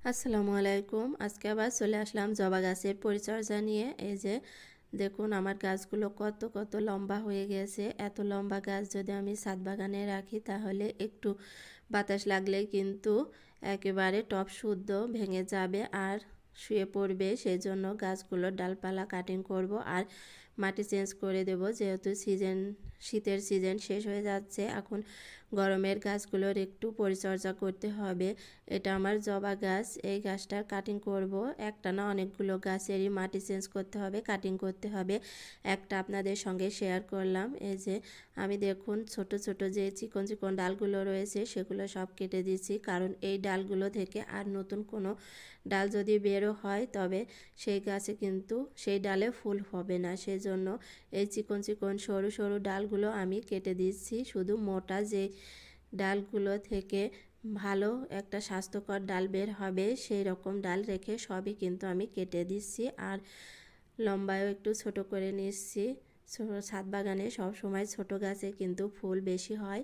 আসসালামু আলাইকুম। আজকে আবার চলে আসলাম জবা গাছের পরিচর্যা নিয়ে। এই যে দেখুন আমার গাছগুলো কত কত লম্বা হয়ে গেছে। এত লম্বা গাছ যদি আমি ছাদ বাগানে রাখি তাহলে একটু বাতাস লাগলেই কিন্তু একেবারে টপ শুদ্ধ ভেঙে যাবে আর শুয়ে পড়বে। সেই জন্য গাছগুলোর ডালপালা কাটিং করব। আর মাটি চেঞ্জ করে দেব। যেহেতু সিজন, শীতের সিজন শেষ হয়ে যাচ্ছে, এখন গরমের গাছগুলোর একটু পরিচর্যা করতে হবে। এটা আমার জবা গাছ, এই গাছটার কাটিং করব। একটা না অনেকগুলো গাছেরই মাটি চেঞ্জ করতে হবে কাটিং করতে হবে। একটা আপনাদের সঙ্গে শেয়ার করলাম, এই যে আমি দেখুন ছোট ছোট যে চিকন চিকন ডালগুলো রয়েছে, সেগুলো সব কেটে দিচ্ছি। কারণ এই ডালগুলো থেকে আর নতুন কোনো ডাল যদি বেরো হয়, তবে সেই গাছে কিন্তু সেই ডালে ফুল হবে না। সেই জন্য এই চিকন চিকন সরু সরু ডালগুলো আমি কেটে দিচ্ছি। শুধু মোটা যে ডালগুলো থেকে ভালো একটা স্বাস্থ্যকর ডাল বের হবে সেই রকম ডাল রেখে সবই কিন্তু আমি কেটে দিচ্ছি। আর লম্বায়ও একটু ছোট করে নিচ্ছি। ছাদ বাগানে সব সময় ছোট গাছে কিন্তু ফুল বেশি হয়।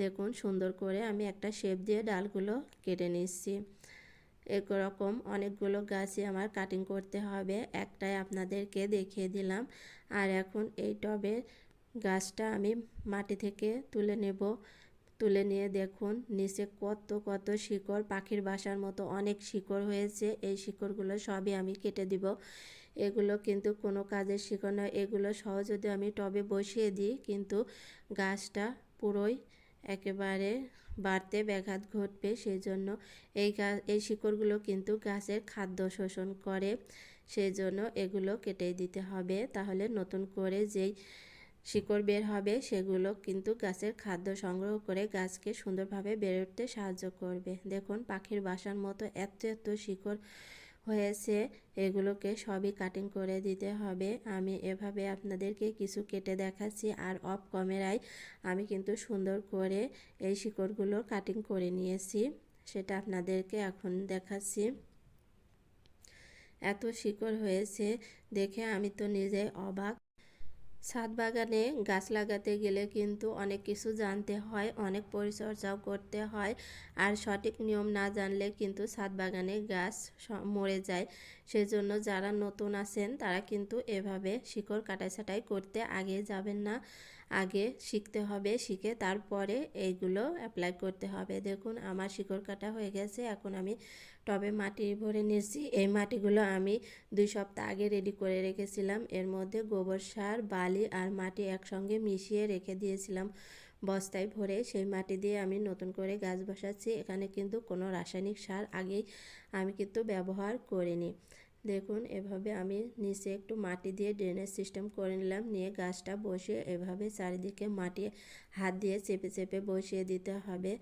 দেখুন সুন্দর করে আমি একটা শেপ দিয়ে ডালগুলো কেটে নিচ্ছি। এরকম অনেকগুলো গাছই আমার কাটিং করতে হবে। একটাই আপনাদেরকে দেখিয়ে দিলাম। আর এখন এই টবের গাছটা আমি মাটি থেকে তুলে নেব। তুলে নিয়ে দেখুন, নিচে কত কত শিকড়, পাখির বাসার মতো অনেক শিকড় হয়েছে। এই শিকড়গুলো সবই আমি কেটে দিব। এগুলো কিন্তু কোনো কাজের শিকড় নয়। এগুলো সহ যদি আমি টবে বসিয়ে দিই, কিন্তু গাছটা পুরোই একেবারে বাড়তে ব্যাঘাত ঘটবে সেই জন্য এই গাছ এই শিকড়গুলো কিন্তু গাছের খাদ্য শোষণ করে সেই জন্য এগুলো কেটে দিতে হবে। তাহলে নতুন করে যেই শিকড় বের হবে সেগুলো কিন্তু গাছের খাদ্য সংগ্রহ করে গাছকে সুন্দরভাবে বেড়ে উঠতে সাহায্য করবে। দেখুন, পাখির বাসার মতো এত এত শিকড় হয়েছে, এগুলোকে সবই কাটিং করে দিতে হবে। আমি এভাবে আপনাদেরকে কিছু কেটে দেখাচ্ছি আর অফ ক্যামেরায় আমি কিন্তু সুন্দর করে এই শিকড়গুলো কাটিং করে নিয়েছি, সেটা আপনাদেরকে এখন দেখাচ্ছি। এত শিকড় হয়েছে, দেখে আমি তো নিজে অবাক। ছাদ বাগানে গাছ লাগাতে গেলে কিন্তু অনেক কিছু জানতে হয়, অনেক পরিচর্যাও করতে হয়। আর সঠিক নিয়ম না জানলে কিন্তু ছাদ বাগানে গাছ মরে যায়। সেজন্য যারা নতুন আছেন তারা কিন্তু এভাবে শিকড় কাটাই ছাটাই করতে আগে যাবেন না। আগে শিখতে হবে, শিখে তারপরে এইগুলো অ্যাপ্লাই করতে হবে। দেখুন, আমার শিকড় কাটা হয়ে গেছে, এখন আমি টবে মাটি ভরে নিয়েছি। এই মাটিগুলো আমি দুই সপ্তাহ আগে রেডি করে রেখেছিলাম। এর মধ্যে গোবর সার, বালি আর মাটি একসঙ্গে মিশিয়ে রেখে দিয়েছিলাম। বস্তায় ভরে সেই মাটি দিয়ে আমি নতুন করে গাছ বসাচ্ছি। এখানে কিন্তু কোনো রাসায়নিক সার আগেই আমি কিন্তু ব্যবহার করিনি। দেখুন, এভাবে আমি নিচে একটু মাটি দিয়ে ড্রেনেজ সিস্টেম করে নিলাম। নিয়ে গাছটা বসিয়ে এভাবে চারিদিকে মাটি হাত দিয়ে চেপে চেপে বসিয়ে দিতে হবে।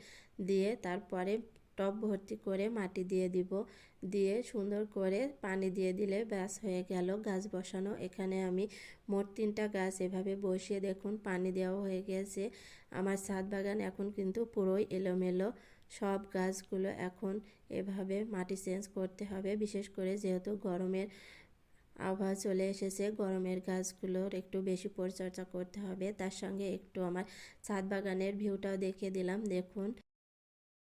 দিয়ে তারপরে টব ভর্তি করে মাটি দিয়ে দিব। দিয়ে সুন্দর করে পানি দিয়ে দিলে ব্যাস হয়ে গেল গাছ বসানো। এখানে আমি মোট তিনটা গাছ এভাবে বসিয়ে দেখুন, পানি দেওয়া হয়ে গেছে। আমার ছাদ বাগান এখন কিন্তু পুরোই এলোমেলো। সব গাছগুলো এখন এভাবে মাটি চেঞ্জ করতে হবে। বিশেষ করে যেহেতু গরমের আবহাওয়া চলে এসেছে, গরমের গাছগুলোর একটু বেশি পরিচর্যা করতে হবে। তার সঙ্গে একটু আমার ছাদ বাগানের ভিউটাও দেখে দিলাম। দেখুন।